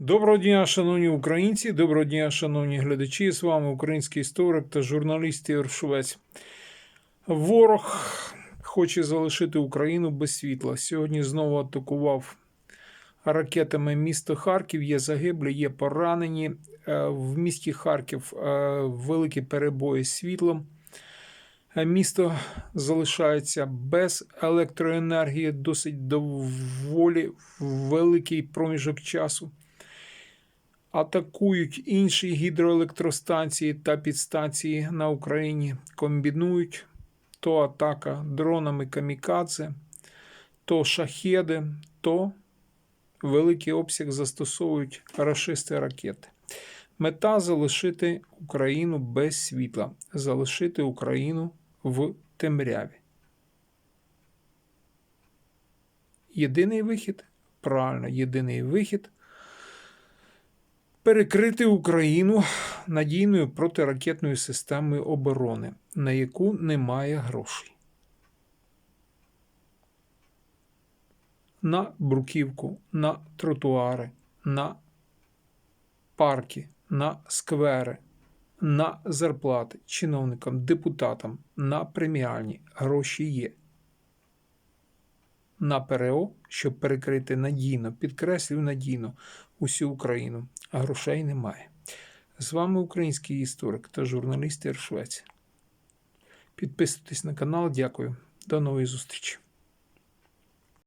Доброго дня, шановні українці, доброго дня, шановні глядачі. З вами український історик та журналіст Ігор Швець. Ворог хоче залишити Україну без світла. Сьогодні знову атакував ракетами місто Харків. Є загиблі, є поранені. Е, В місті Харків е, великі перебої з світлом. Е, Місто залишається без електроенергії досить доволі великий проміжок часу атакують інші гідроелектростанції та підстанції на Україні, комбінують то атака дронами камікадзе, то шахеди, то великий обсяг застосовують рашисти ракети. Мета залишити Україну без світла, залишити Україну в темряві. Єдиний вихід, правильно, єдиний вихід перекрити Україну надійною протиракетною системою оборони, на яку немає грошей. На бруківку, на тротуари, на парки, на сквери, на зарплати чиновникам, депутатам, на преміальні гроші є. На ПРО, щоб перекрити надійно, підкреслюю надійно усю Україну, а грошей немає. З вами український історик та журналіст Іршвець. Підписуйтесь на канал, дякую. До нової зустрічі.